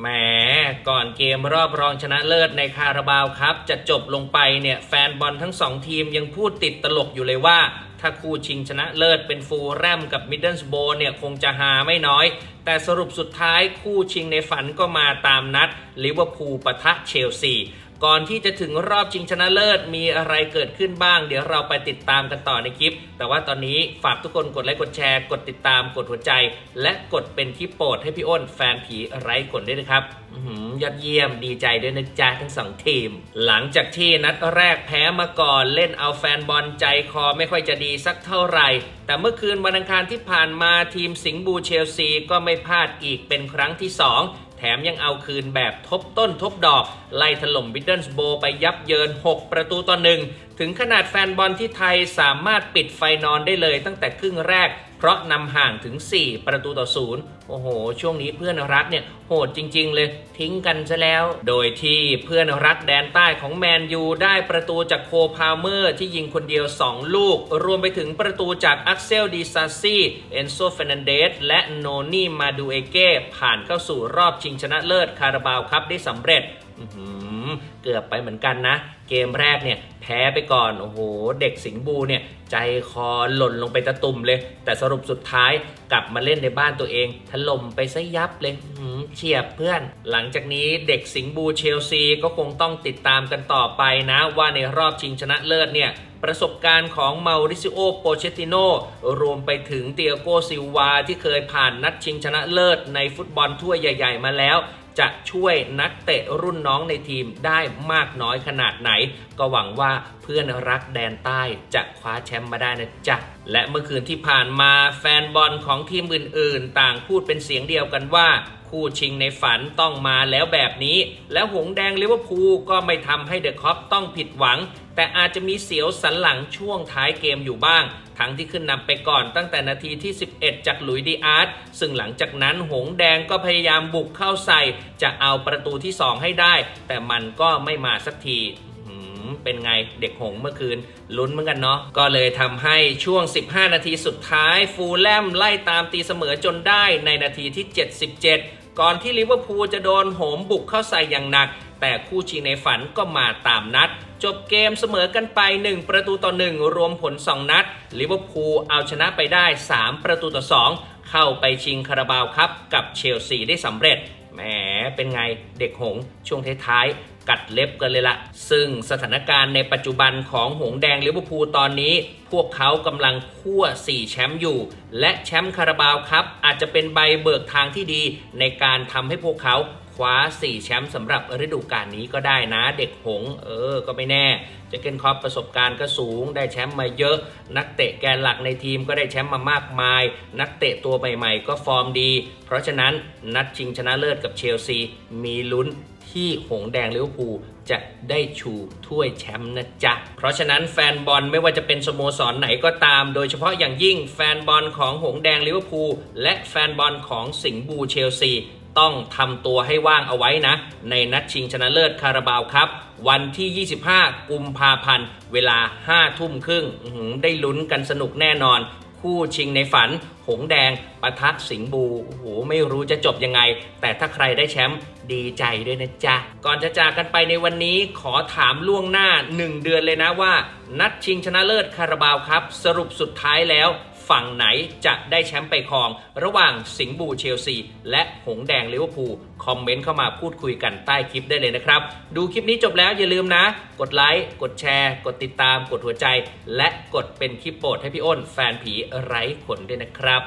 แหมก่อนเกมรอบรองชนะเลิศในคาราบาวครับ จะจบลงไปเนี่ยแฟนบอลทั้งสองทีมยังพูดติดตลกอยู่เลยว่า ถ้าคู่ชิงชนะเลิศเป็นฟูลแรมกับมิดเดิลสโบเนี่ยคงจะหาไม่น้อย แต่สรุปสุดท้ายคู่ชิงในฝันก็มาตามนัดลิเวอร์พูลปะทะเชลซีก่อนที่จะถึงรอบชิงชนะเลิศมีอะไรเกิดขึ้นบ้าง เดี๋ยวเราไปติดตามกันต่อในคลิป แต่ว่าตอนนี้ฝากทุกคนกดไลค์กดแชร์ กดติดตามกดหัวใจ และกดเป็นที่โปรดให้พี่อ้นแฟนผีไร้กดด้วยนะครับอยอดเยี่ยมดีใจด้วยนะจ๊ะทั้งสองทีม หลังจากที่นัดแรกแพ้มาก่อนเล่นเอาแฟนบอลใจคอไม่ค่อยจะดีสักเท่าไหร่ แต่เมื่อคืนวันอังคารที่ผ่านมาทีมสิงห์บูเชลซีก็ไม่พลาดอีกเป็นครั้งที่สองแถมยังเอาคืนแบบทบต้นทบดอก ไล่ถล่มบิดเดิลสโบไปยับเยิน 6 ประตูต่อหนึ่งถึงขนาดแฟนบอลที่ไทยสามารถปิดไฟนอนได้เลยตั้งแต่ครึ่งแรก เพราะนำห่างถึง 4 ประตูต่อศูนย์โอ้โห ช่วงนี้เพื่อนรักเนี่ยโหดจริง ๆ เลยทิ้งกันซะแล้ว โดยที่เพื่อนรักแดนใต้ของแมนยูได้ประตูจากโคพาเมอร์ที่ยิงคนเดียว 2 ลูก รวมไปถึงประตูจากอักเซลดีซาซี่เอนโซเฟนันเดสและโนนี่มาดูเอเก้ผ่านเข้าสู่รอบชิงชนะเลิศคาราบาวครับได้สำเร็จ เกือบไปเหมือนกันนะ เกมแรกเนี่ยแพ้ไปก่อน โอ้โห เด็กสิงห์บูเนี่ย ใจคอหล่นลงไปตะตุ่มเลย แต่สรุปสุดท้ายกลับมาเล่นในบ้านตัวเองถล่มไปซะยับเลยเฉียบเพื่อน หลังจากนี้เด็กสิงห์บูเชลซีก็คงต้องติดตามกันต่อไปนะ ว่าในรอบชิงชนะเลิศเนี่ย ประสบการณ์ของเมาริซิโอโปเชติโนรวมไปถึงเตียโกซิลวาที่เคยผ่านนัดชิงชนะเลิศในฟุตบอลถ้วยใหญ่ ๆ มาแล้วจะช่วยนักเตะรุ่นน้องในทีมได้มากน้อยขนาดไหน ก็หวังว่าเพื่อนรักแดนใต้จะคว้าแชมป์มาได้นะจ๊ะ และเมื่อคืนที่ผ่านมาแฟนบอลของทีมอื่นๆ ต่างพูดเป็นเสียงเดียวกันว่าคู่ชิงในฝันต้องมาแล้วแบบนี้ แล้วหงแดงลิเวอร์พูลก็ไม่ทำให้เดอะคอปต้องผิดหวัง แต่อาจจะมีเสียวสันหลังช่วงท้ายเกมอยู่บ้าง ทั้งที่ขึ้นนำไปก่อนตั้งแต่นาทีที่ 11 จากหลุยดีอาร์ตซึ่งหลังจากนั้นหงแดงก็พยายามบุกเข้าใส่ จะเอาประตูที่ 2 ให้ได้ แต่มันก็ไม่มาสักทีเป็นไงเด็กหงเมื่อคืนลุ้นเหมือนกันเนาะก็เลยทำให้ช่วง 15 นาทีสุดท้าย ฟูลแลมไล่ตามตีเสมอจนได้ในนาทีที่ 77 ก่อนที่ลิเวอร์พูลจะโดนโหมบุกเข้าใส่อย่างหนัก แต่คู่ชิงในฝันก็มาตามนัด จบเกมเสมอกันไป 1 ประตูต่อ 1 รวมผล 2 นัดลิเวอร์พูลเอาชนะไปได้ 3 ประตูต่อ 2 เข้าไปชิงคาราบาวครับ กับเชลซีได้สำเร็จแหมเป็นไงเด็กหงส์ช่วงท้ายๆ กัดเล็บกันเลยละ ซึ่งสถานการณ์ในปัจจุบันของหงส์แดงลิเวอร์พูลตอนนี้ พวกเขากำลังคั่ว 4 แชมป์อยู่ และแชมป์คาราบาวครับ อาจจะเป็นใบเบิกทางที่ดีในการทำให้พวกเขา คว้า 4 แชมป์สำหรับฤดูกาลนี้ก็ได้นะ เด็กหง เออ ก็ไม่แน่เจะเกนคอปประสบการณ์ก็สูง ได้แชมป์มาเยอะ นักเตะแกนหลักในทีมก็ได้แชมป์มามากมาย นักเตะตัวใหม่ๆ ก็ฟอร์มดี เพราะฉะนั้นนัดชิงชนะเลิศกับเชลซี มีลุ้นที่หงแดงลิเวอร์พูลจะได้ชูถ้วยแชมป์นะจ๊ะ เพราะฉะนั้นแฟนบอลไม่ว่าจะเป็นสโมสรไหนก็ตาม โดยเฉพาะอย่างยิ่งแฟนบอลของหงแดงลิเวอร์พูลและแฟนบอลของสิงห์บูเชลซี ต้องทำตัวให้ว่างเอาไว้นะ ในนัดชิงชนะเลิศคาราบาวครับ วันที่ 25 กุมภาพันธ์ เวลา 5 ทุ่มครึ่งได้ลุ้นกันสนุกแน่นอน คู่ชิงในฝัน หงแดงปะทะสิงห์บูโอ้โหไม่รู้จะจบยังไง แต่ถ้าใครได้แชมป์ดีใจด้วยนะจ๊ะ ก่อนจะจากกันไปในวันนี้ขอถามล่วงหน้า 1 เดือนเลยนะว่า นัดชิงชนะเลิศคาราบาวครับ สรุปสุดท้ายแล้ว ฝั่งไหนจะได้แชมป์ไปครอง ระหว่างสิงห์บูเชลซี และหงแดงลิเวอร์พูลคอมเมนต์เข้ามาพูดคุยกันใต้คลิปได้เลยนะครับ ดูคลิปนี้จบแล้วอย่าลืมนะ กดไลค์กดแชร์ กดติดตาม กดหัวใจ และกดเป็นคลิปโปรดให้พี่อ้น แฟนผีไร้ขนด้วยนะครับ